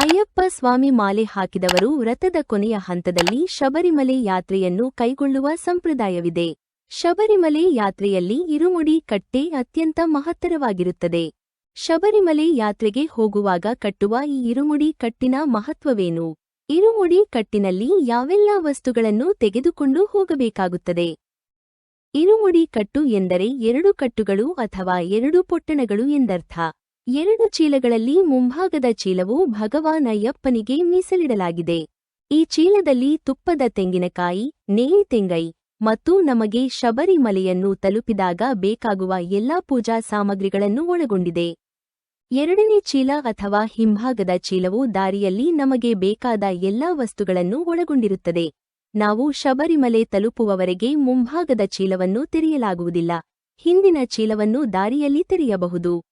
ಅಯ್ಯಪ್ಪ ಸ್ವಾಮಿ ಮಾಲೆ ಹಾಕಿದವರು ವ್ರತದ ಕೊನೆಯ ಹಂತದಲ್ಲಿ ಶಬರಿಮಲೆ ಯಾತ್ರೆಯನ್ನು ಕೈಗೊಳ್ಳುವ ಸಂಪ್ರದಾಯವಿದೆ. ಶಬರಿಮಲೆ ಯಾತ್ರೆಯಲ್ಲಿ ಇರುಮುಡಿ ಕಟ್ಟೆ ಅತ್ಯಂತ ಮಹತ್ತರವಾಗಿರುತ್ತದೆ. ಶಬರಿಮಲೆ ಯಾತ್ರೆಗೆ ಹೋಗುವಾಗ ಕಟ್ಟುವ ಈ ಇರುಮುಡಿ ಕಟ್ಟಿನ ಮಹತ್ವವೇನು? ಇರುಮುಡಿ ಕಟ್ಟಿನಲ್ಲಿ ಯಾವೆಲ್ಲ ವಸ್ತುಗಳನ್ನು ತೆಗೆದುಕೊಂಡು ಹೋಗಬೇಕಾಗುತ್ತದೆ? ಇರುಮುಡಿ ಕಟ್ಟು ಎಂದರೆ ಎರಡು ಕಟ್ಟುಗಳು ಅಥವಾ ಎರಡು ಪೊಟ್ಟಣಗಳು ಎಂದರ್ಥ. ಎರಡು ಚೀಲಗಳಲ್ಲಿ ಮುಂಭಾಗದ ಚೀಲವು ಭಗವಾನ ಯಪ್ಪನಿಗೆ ಮೀಸಲಿಡಲಾಗಿದೆ. ಈ ಚೀಲದಲ್ಲಿ ತುಪ್ಪದ ತೆಂಗಿನಕಾಯಿ, ನೇಯಿ ತೆಂಗೈ ಮತ್ತು ನಮಗೆ ಶಬರಿಮಲೆಯನ್ನು ತಲುಪಿದಾಗ ಬೇಕಾಗುವ ಎಲ್ಲಾ ಪೂಜಾ ಸಾಮಗ್ರಿಗಳನ್ನು ಒಳಗೊಂಡಿದೆ. ಎರಡನೇ ಚೀಲ ಅಥವಾ ಹಿಂಭಾಗದ ಚೀಲವು ದಾರಿಯಲ್ಲಿ ನಮಗೆ ಬೇಕಾದ ಎಲ್ಲಾ ವಸ್ತುಗಳನ್ನು ಒಳಗೊಂಡಿರುತ್ತದೆ. ನಾವು ಶಬರಿಮಲೆ ತಲುಪುವವರೆಗೆ ಮುಂಭಾಗದ ಚೀಲವನ್ನು ತೆರೆಯಲಾಗುವುದಿಲ್ಲ. ಹಿಂದಿನ ಚೀಲವನ್ನು ದಾರಿಯಲ್ಲಿ ತೆರೆಯಬಹುದು.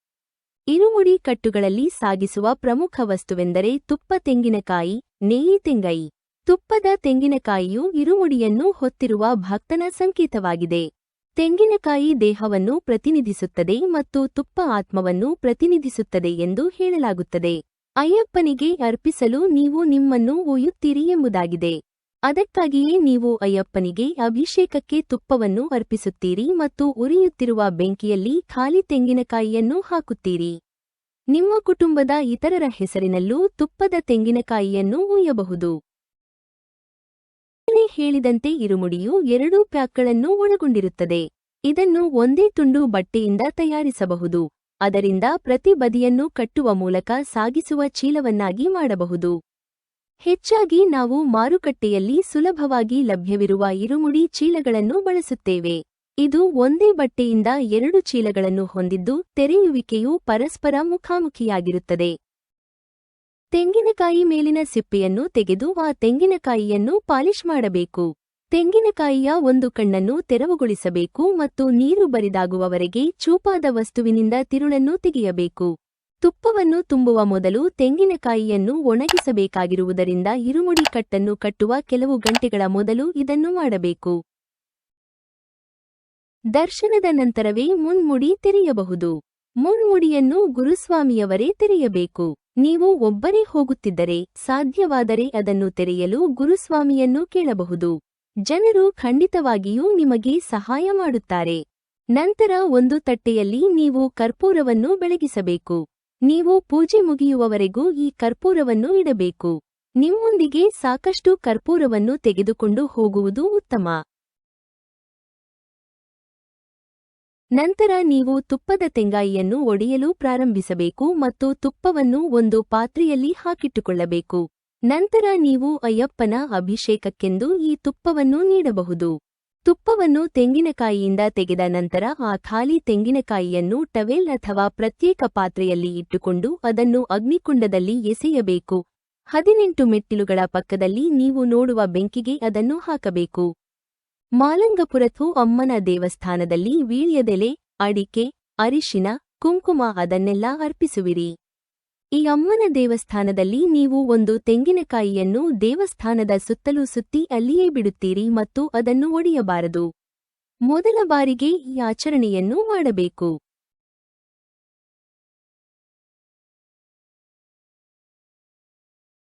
ಇರುಮುಡಿ ಕಟ್ಟುಗಳಲ್ಲಿ ಸಾಗಿಸುವ ಪ್ರಮುಖ ವಸ್ತುವೆಂದರೆ ತುಪ್ಪ ತೆಂಗಿನಕಾಯಿ ನೇಯಿ ತೆಂಗೈ. ತುಪ್ಪದ ತೆಂಗಿನಕಾಯಿಯು ಇರುಮುಡಿಯನ್ನು ಹೊತ್ತಿರುವ ಭಕ್ತನ ಸಂಕೇತವಾಗಿದೆ. ತೆಂಗಿನಕಾಯಿ ದೇಹವನ್ನು ಪ್ರತಿನಿಧಿಸುತ್ತದೆ ಮತ್ತು ತುಪ್ಪ ಆತ್ಮವನ್ನು ಪ್ರತಿನಿಧಿಸುತ್ತದೆ ಎಂದು ಹೇಳಲಾಗುತ್ತದೆ. ಅಯ್ಯಪ್ಪನಿಗೆ ಅರ್ಪಿಸಲು ನೀವು ನಿಮ್ಮನ್ನು ಒಯ್ಯುತ್ತೀರಿ ಎಂಬುದಾಗಿದೆ. ಅದಕ್ಕಾಗಿಯೇ ನೀವು ಅಯ್ಯಪ್ಪನಿಗೆ ಅಭಿಷೇಕಕ್ಕೆ ತುಪ್ಪವನ್ನು ಅರ್ಪಿಸುತ್ತೀರಿ ಮತ್ತು ಉರಿಯುತ್ತಿರುವ ಬೆಂಕಿಯಲ್ಲಿ ಖಾಲಿ ತೆಂಗಿನಕಾಯಿಯನ್ನು ಹಾಕುತ್ತೀರಿ. ನಿಮ್ಮ ಕುಟುಂಬದ ಇತರರ ಹೆಸರಿನಲ್ಲೂ ತುಪ್ಪದ ತೆಂಗಿನಕಾಯಿಯನ್ನು ಉಯ್ಯಬಹುದು. ಹೇಳಿದಂತೆ ಇರುಮುಡಿಯು ಎರಡೂ ಪ್ಯಾಕ್ಗಳನ್ನು ಒಳಗೊಂಡಿರುತ್ತದೆ. ಇದನ್ನು ಒಂದೇ ತುಂಡು ಬಟ್ಟೆಯಿಂದ ತಯಾರಿಸಬಹುದು. ಅದರಿಂದ ಪ್ರತಿ ಬದಿಯನ್ನು ಕಟ್ಟುವ ಮೂಲಕ ಸಾಗಿಸುವ ಚೀಲವನ್ನಾಗಿ ಮಾಡಬಹುದು. ಹೆಚ್ಚಾಗಿ ನಾವು ಮಾರುಕಟ್ಟೆಯಲ್ಲಿ ಸುಲಭವಾಗಿ ಲಭ್ಯವಿರುವ ಇರುಮುಡಿ ಚೀಲಗಳನ್ನು ಬಳಸುತ್ತೇವೆ. ಇದು ಒಂದೇ ಬಟ್ಟೆಯಿಂದ ಎರಡು ಚೀಲಗಳನ್ನು ಹೊಂದಿದ್ದು ತೆರೆಯುವಿಕೆಯು ಪರಸ್ಪರ ಮುಖಾಮುಖಿಯಾಗಿರುತ್ತದೆ. ತೆಂಗಿನಕಾಯಿ ಮೇಲಿನ ಸಿಪ್ಪೆಯನ್ನು ತೆಗೆದು ಆ ತೆಂಗಿನಕಾಯಿಯನ್ನು ಪಾಲಿಶ್ ಮಾಡಬೇಕು. ತೆಂಗಿನಕಾಯಿಯ ಒಂದು ಕಣ್ಣನ್ನು ತೆರವುಗೊಳಿಸಬೇಕು ಮತ್ತು ನೀರು ಬರಿದಾಗುವವರೆಗೆ ಚೂಪಾದ ವಸ್ತುವಿನಿಂದ ತಿರುಳನ್ನು ತೆಗೆಯಬೇಕು. ತುಪ್ಪವನ್ನು ತುಂಬುವ ಮೊದಲು ತೆಂಗಿನಕಾಯಿಯನ್ನು ಒಣಗಿಸಬೇಕಾಗಿರುವುದರಿಂದ ಇರುಮುಡಿ ಕಟ್ಟನ್ನು ಕಟ್ಟುವ ಕೆಲವು ಗಂಟೆಗಳ ಮೊದಲು ಇದನ್ನು ಮಾಡಬೇಕು. ದರ್ಶನದ ನಂತರವೇ ಮುನ್ಮುಡಿ ತೆರೆಯಬಹುದು. ಮುನ್ಮುಡಿಯನ್ನು ಗುರುಸ್ವಾಮಿಯವರೇ ತೆರೆಯಬೇಕು. ನೀವು ಒಬ್ಬರೇ ಹೋಗುತ್ತಿದ್ದರೆ ಸಾಧ್ಯವಾದರೆ ಅದನ್ನು ತೆರೆಯಲು ಗುರುಸ್ವಾಮಿಯನ್ನು ಕೇಳಬಹುದು. ಜನರು ಖಂಡಿತವಾಗಿಯೂ ನಿಮಗೆ ಸಹಾಯ ಮಾಡುತ್ತಾರೆ. ನಂತರ ಒಂದು ತಟ್ಟೆಯಲ್ಲಿ ನೀವು ಕರ್ಪೂರವನ್ನು ಬೆಳಗಿಸಬೇಕು. ನೀವು ಪೂಜೆ ಮುಗಿಯುವವರೆಗೂ ಈ ಕರ್ಪೂರವನ್ನು ಇಡಬೇಕು. ನಿಮ್ಮೊಂದಿಗೆ ಸಾಕಷ್ಟು ಕರ್ಪೂರವನ್ನು ತೆಗೆದುಕೊಂಡು ಹೋಗುವುದು ಉತ್ತಮ. ನಂತರ ನೀವು ತುಪ್ಪದ ತೆಂಗಾಯಿಯನ್ನು ಒಡೆಯಲು ಪ್ರಾರಂಭಿಸಬೇಕು ಮತ್ತು ತುಪ್ಪವನ್ನು ಒಂದು ಪಾತ್ರೆಯಲ್ಲಿ ಹಾಕಿಟ್ಟುಕೊಳ್ಳಬೇಕು. ನಂತರ ನೀವು ಅಯ್ಯಪ್ಪನ ಅಭಿಷೇಕಕ್ಕೆಂದು ಈ ತುಪ್ಪವನ್ನು ನೀಡಬಹುದು. ತುಪ್ಪವನ್ನು ತೆಂಗಿನಕಾಯಿಯಿಂದ ತೆಗೆದ ನಂತರ ಆ ಖಾಲಿ ತೆಂಗಿನಕಾಯಿಯನ್ನು ಟವೆಲ್ ಅಥವಾ ಪ್ರತ್ಯೇಕ ಪಾತ್ರೆಯಲ್ಲಿ ಇಟ್ಟುಕೊಂಡು ಅದನ್ನು ಅಗ್ನಿಕುಂಡದಲ್ಲಿ ಎಸೆಯಬೇಕು. ಹದಿನೆಂಟು ಮೆಟ್ಟಿಲುಗಳ ಪಕ್ಕದಲ್ಲಿ ನೀವು ನೋಡುವ ಬೆಂಕಿಗೆ ಅದನ್ನು ಹಾಕಬೇಕು. ಮಾಲಂಗಪುರಥು ಅಮ್ಮನ ದೇವಸ್ಥಾನದಲ್ಲಿ ವೀಳ್ಯದೆಲೆ, ಅಡಿಕೆ, ಅರಿಶಿನ, ಕುಂಕುಮ ಅದನ್ನೆಲ್ಲ ಅರ್ಪಿಸುವಿರಿ. ಈ ಅಮ್ಮನ ದೇವಸ್ಥಾನದಲ್ಲಿ ನೀವು ಒಂದು ತೆಂಗಿನಕಾಯಿಯನ್ನು ದೇವಸ್ಥಾನದ ಸುತ್ತಲೂ ಸುತ್ತಿ ಅಲ್ಲಿಯೇ ಬಿಡುತ್ತೀರಿ ಮತ್ತು ಅದನ್ನು ಒಡೆಯಬಾರದು. ಮೊದಲ ಬಾರಿಗೆ ಈ ಆಚರಣೆಯನ್ನು ಮಾಡಬೇಕು.